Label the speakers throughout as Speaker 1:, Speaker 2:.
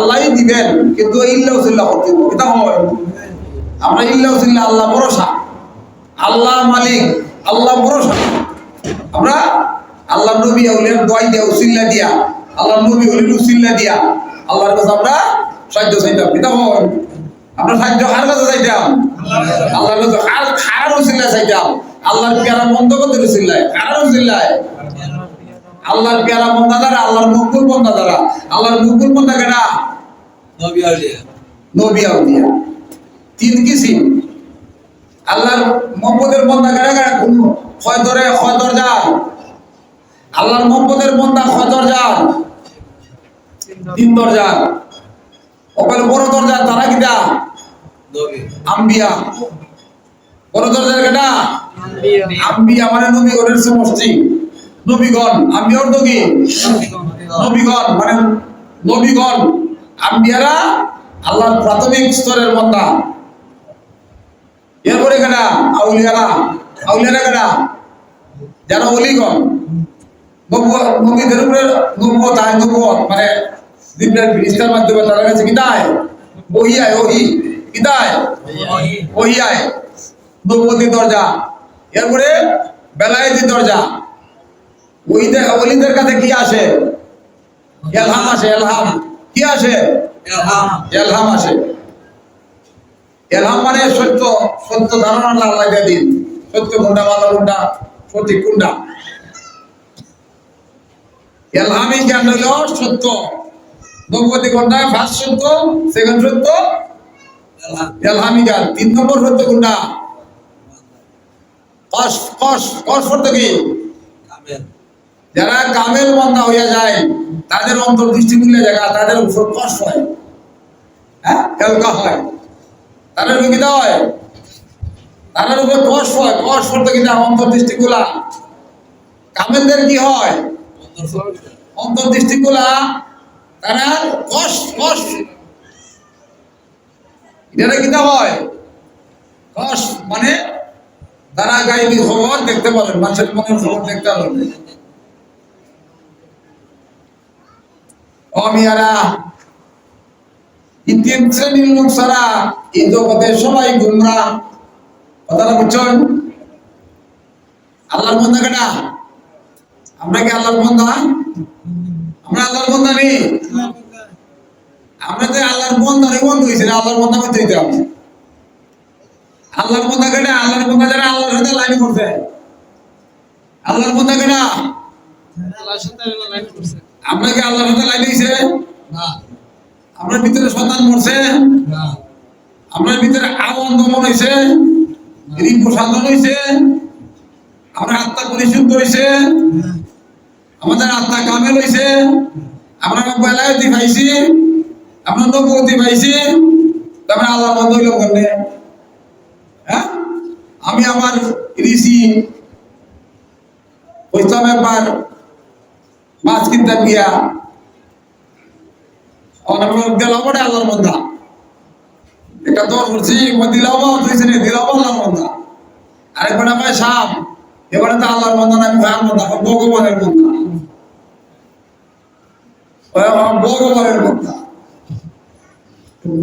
Speaker 1: আল্লাহই দিবেন, কিন্তু ইল্লা উসিল্লা করতে এটা হয়। আমরা ইল্লা উসিল্লা আল্লাহ ভরসা। আল্লাহ মালিক, আল্লাহ ভরসা। আমরা আল্লাহ নবী আউলিয়ার দোয়াই দিয়া, উসিল্লা দিয়া, আল্লাহ নবী হলির উসিল্লা দিয়া আল্লাহর কাছে আমরা সাহায্য চাইতাম। এটা হয়। আমরা সাহায্য কার কাছে চাইতাম? আল্লাহর কাছে কার কার উসিল্লা চাইতাম? আল্লাহর পেয়ারা বন্ধ করতে উসিল্লায়। কার উসিল্লায়? আল্লাহর পেয়ারা বন্ধা দ্বারা আল্লাহর মকবুল বন্ধা দ্বারা আল্লাহর মকবুল বন্ধা কেনা
Speaker 2: নবী আউলিয়া।
Speaker 1: নবী আউলিয়া। তিন কিসিম? আল্লাহর মোহাম্মদের বন্ধা কেনা কেনা কোন হয় ধরে হয় আল্লাহর মোহাম্মদের বন্ধা হয় দরজার তিন দরজার ওপরে বড় দরজা তারা কিটা আম্বিয়া। বড় দরজার কেটা আম্বিয়া। মানে নবীগণের সমষ্টি। নবীগণ আমি অর্থ কি? নবীগণ মানে নবীগণ। আম্বিয়ারা আল্লাহর প্রাথমিক স্তরের বন্দা। এরপরে কেনা? আউলিয়ারা। আউলিয়ারা কেনা? যারা অলিগণ। নবীদের উপরে নবুয়ত আয় নবুয়ত মানে কাছে কিতায় ওহি। আয় ওহি আয় নবুয়তি দরজা। এরপরে বেলায়েতি দরজা। ওইদের অলিদের কাছে কি আসে? এলহাম আসে, এলহাম। কি আসে? এলহাম আসে। এলহাম মানে সত্য সত্য ধারণা আল্লাহ দিয়ে দিন। সত্য কোনটা ভালো কোনটা সঠিক কোনটা এলহামি জ্ঞান হইল সত্য। নবগতি কোনটা ফার্স্ট সত্য সেকেন্ড সত্য। এলহামি জ্ঞান। তিন নম্বর সত্য কোনটা কস কস কস সত্য কি? যারা কামেল বন্ধা হইয়া যায় তাদের অন্তর্দৃষ্টি মিলে জায়গা তাদের উপর কষ্ট হয়। হ্যাঁ? হালকা হয়। তাদের হয়। তাদের উপর কষ্ট হয়। কষ্ট করতে কিনা অন্তর্দৃষ্টি গুলা কামেলদের কি হয়? অন্তর্দৃষ্টি গুলা তারা কষ্ট কষ্ট। এটা হয়? কষ্ট মানে তারা গাইবি খবর দেখতে পারেন মানুষের মনের খবর দেখতে পারেন জগতে সবাই গুমরা। কথাটা আল্লাহর বন্ধা আমরা তো আল্লাহর বন্ধা? নেই? বন্ধ হয়েছি না, আল্লাহর বন্ধা করতে আল্লাহর বন্ধা কেটা আল্লাহর বন্ধা আল্লাহর সাথে লাইন করছে। আল্লাহর বন্ধা কেটা আল্লাহর লাইন হয়েছে
Speaker 2: না।
Speaker 1: আমরা ভিতরে সন্তান মরছে?
Speaker 2: না।
Speaker 1: আপনার ভিতরে আগুন দমন হয়েছে ঋণ প্রসাদন হয়েছে আমরা আত্মা পরিশুদ্ধ হয়েছে আমাদের আত্মা কামেল হয়েছে আমরা বেলায়তি পাইছি? আমরা নবগতি পাইছি? তারপরে আল্লাহ বন্ধ হইল কেমনে? হ্যাঁ? আমি আমার ঋষি হইতাম একবার কিনতে গিয়া। এবারে তো আমি মন্দা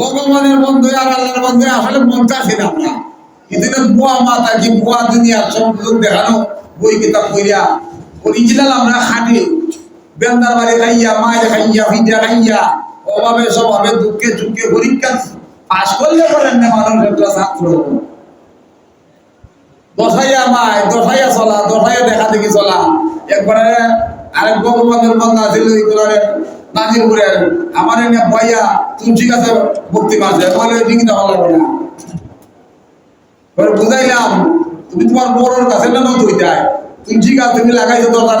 Speaker 1: ভগবানের বন্ধু আর আল্লাহর বন্ধু আসলে মনটা আছি না এদিকে বুয়া মাতা কি বুয়া দুনিয়া সব দেখানো, বই কিতাব কইরা অরিজিনাল আমরা খাটি। বেন্দার বাড়ি খাইয়া মায়ের খাইয়া ভিজা খাইয়া, অভাবে স্বভাবে দুঃখে দুঃখে পরীক্ষা পাশ করলে পারেন না মানুষ একটা ছাত্র। দশাইয়া মায়, দশাইয়া চলা, দশাইয়া দেখা দেখি চলা। একবারে আরেক ভগবানের বন্ধা ছিল এগুলারে নাজির করে আমার এনে বইয়া তুলসী গাছে ভক্তি মারছে বলে দিকে ভালো লাগবে না। বুঝাইলাম, তুমি তোমার বড়োর কাছে না নতুন যায় তুলসী গাছ তুমি লাগাইছো দরকার